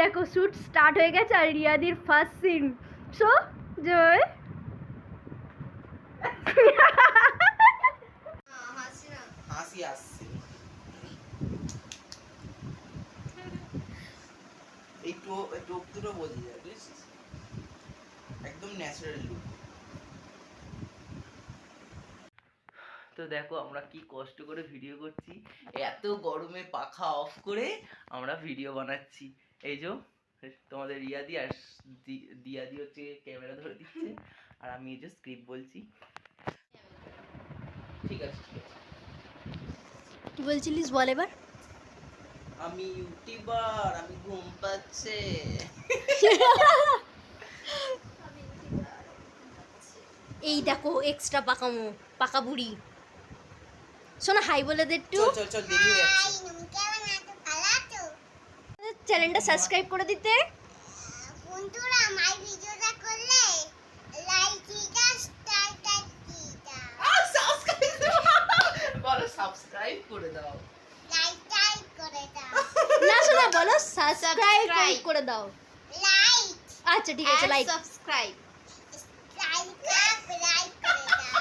দেখো shoot start হয়ে গেছে আর রিয়াদির ফার্স্ট সিন সো জয়। তো দেখো, আমরা কি কষ্ট করে ভিডিও করছি। এত গরমে পাখা অফ করে আমরা ভিডিও বানাচ্ছি। এই যে তোমাদের রিয়াদি আর দি- দিয়াদি হচ্ছে ক্যামেরা ধরে দিচ্ছে। আর আমি এই যে স্ক্রিপ্ট বলছি। ঠিক আছে ঠিক আছে। কি বলছিলিস বল এবার? আমি ইউটিউবার আমি ঘুম পাচ্ছে। এই দেখো এক্সট্রা পাকামো পাকা বুড়ি। শোনো হাই বলে দে একটু। চল চল চল দেরি হয়ে যাচ্ছে। চ্যানেলটা সাবস্ক্রাইব করে দিতে। বন্ধুরা আমার ভিডিওটা করলে লাইক দিটা স্টার দিটা বলো সাবস্ক্রাইব করে দাও। লাইক টাইপ করে দাও। না শোনা বলো সাবস্ক্রাইব করে দাও। লাইক আচ্ছা ঠিক আছে like subscribe like up like করে দাও।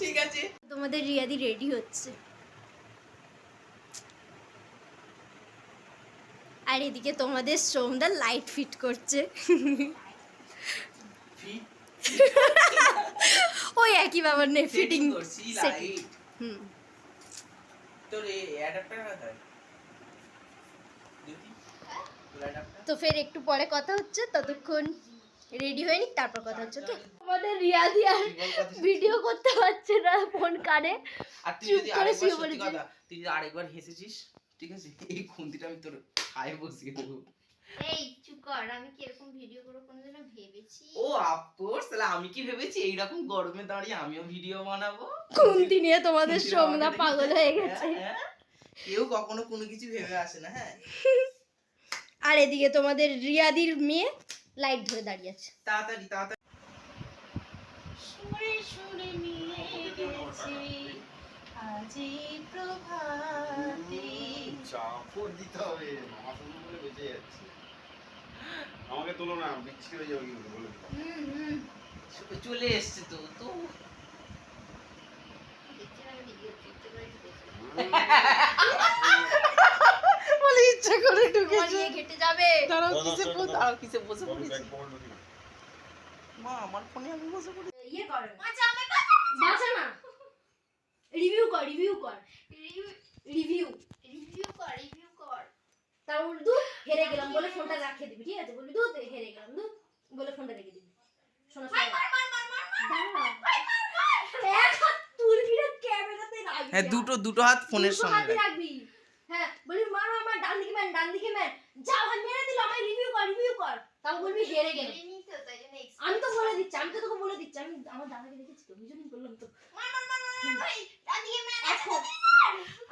ঠিক আছে। তোমাদের রিয়াদি রেডি হচ্ছে। আর এদিকে তোমাদের সোমদা লাইট ফিট করছে। ওই একই ব্যাপার নেই ফিটিং হুম। তো ফের একটু পরে কথা হচ্ছে ততক্ষণ রেডি হয়ে নিক তারপর কথা হচ্ছে ওকে আমাদের রিয়াদি আর ভিডিও করতে পারছে না ফোন কানে। আর তুই যদি আরেকবার সত্যি কথা তুই যদি আরেকবার হেসেছিস ঠিক আছে? এই খুন্তিটা আমি তোর খায় বসিয়ে দেবো। এই চুপ কর। আমি কি এরকম ভিডিও করব কোনোদিনও ভেবেছি? ও অফকোর্স তাহলে আমি কি ভেবেছি? এইরকম গরমে দাঁড়িয়ে আমিও ভিডিও বানাবো? খুন্তি নিয়ে তোমাদের আমাকে পাগল হয়ে গেছে। হ্যাঁ, হ্যাঁ। কেউ কখনো কোনো কিছু ভেবে আসে না হ্যাঁ? আর এদিকে তোমাদের রিয়াদির মেয়ে লাইট ধরে দাঁড়িয়ে আছে। তাড়াতাড়ি তাড়াতাড়ি। সুরে সুরে নিয়ে গেছি আজি প্রভাতে চাপড় দিতে হবে মামা শুরু করে বেঁচে যাচ্ছে। আমাকে তোলো না বিচ্ছিরি হয়ে যাবে কিন্তু বলে। দিলাম। হুম হুম। চলে এসছে তো তো। বলে ইচ্ছা করে তোমার ঘেটে যাবে। দাঁড়াও কিসে দাঁড়াও, কিসে বসে পড়েছি। মা আমার ফোনে আমি বসে পড়েছি। ইয়ে কর আচ্ছা আমি বাসা না রিভিউ কর রিভিউ কর। রিভিউ রিভিউ কর রিভিউ কর। তারপর দু হেরে গেলাম। বলে ফোনটা রাখে দিবি ঠিক আছে? বলবি দু হেরে গেলাম দু বলে ফোনটা রেখে দিবি। শোনা হ্যাঁ দুটো দুটো হাত ফোনের সঙ্গে রাখবি। হ্যাঁ বলবি মারো আমার ডান দিকে ম্যান ডান দিকে ম্যান। যা ভাই মেরে দিল আমায় রিভিউ কর রিভিউ কর। তাও বলবি হেরে গেলাম খেলিনি তো তাই জন্য আমি তো বলে দিচ্ছি আমি তো তোকে বলে দিচ্ছি আমি আমার দাদাকে দেখেছি তো ওই বললাম তো।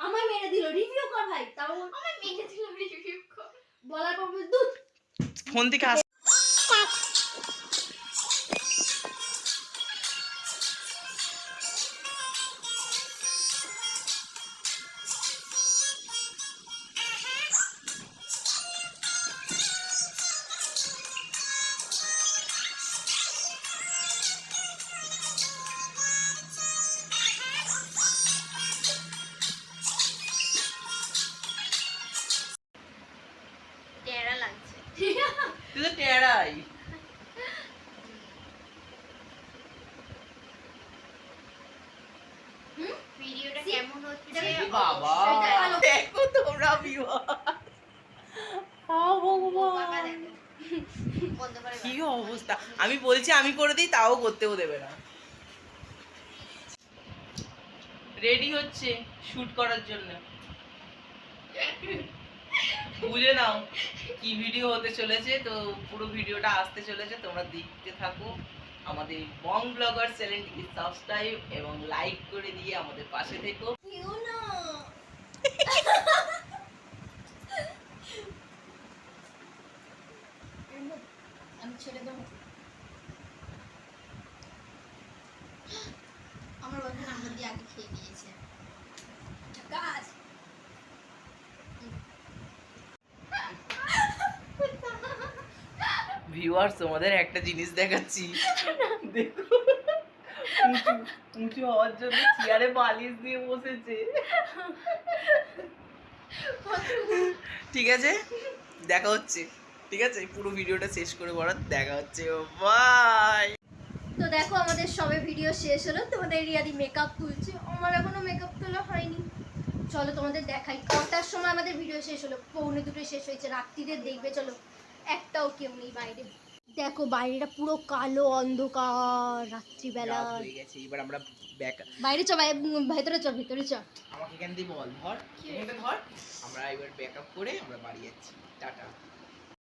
আমায় মেরে দিল রিভিউ কর ভাই তাও আমায় মেরে দিল রিভিউ কর। বলার পর দুধ। ফোন থেকে তুই তো ভিডিওটা কেমন হচ্ছে বাবা দেখো তোমরা করে কি অবস্থা আমি বলছি আমি করে দিই তাও করতেও দেবে না রেডি হচ্ছে শুট করার জন্য বুঝে নাও কি ভিডিও হতে চলেছে। তো পুরো ভিডিওটা আসতে চলেছে। তোমরা দেখতে থাকো। আমাদের বং ব্লগার চ্যানেলটিকে সাবস্ক্রাইব এবং লাইক করে দিয়ে আমাদের পাশে থেকো। ছেড়ে আমার বাবা নাম্বার দিয়ে আগে খেয়ে নিয়েছে ভিউয়ার্স তোমাদের একটা জিনিস দেখাচ্ছি। দেখো উঁচু হওয়ার জন্য চেয়ারে বালিশ দিয়ে বসেছে। ঠিক আছে? দেখা হচ্ছে। ঠিক আছে? পুরো ভিডিওটা শেষ করে দেখা হচ্ছে। বাই তো দেখো, আমাদের সবে ভিডিও শেষ হলো। তোমাদের রিয়াদি মেকআপ তুলছে। আমার এখনও মেকআপ তোলা হয়নি। চলো তোমাদের দেখাই। কটার সময় আমাদের ভিডিও শেষ হলো? পৌনে দুটো শেষ হয়েছে। রাত্রিতে দেখবে, চলো। একটাও কেউ নেই বাইরে। দেখো বাইরেটা পুরো কালো অন্ধকার রাত্রিবেলা। রাত হয়ে গেছে এবার আমরা ব্যাক বাইরে চ ভেতরে চ ভেতরে চ। আমাকে এখান দিয়ে বল ধর। ধর। আমরা এবার ব্যাকআপ করে আমরা বাড়ি যাচ্ছি। টাটা।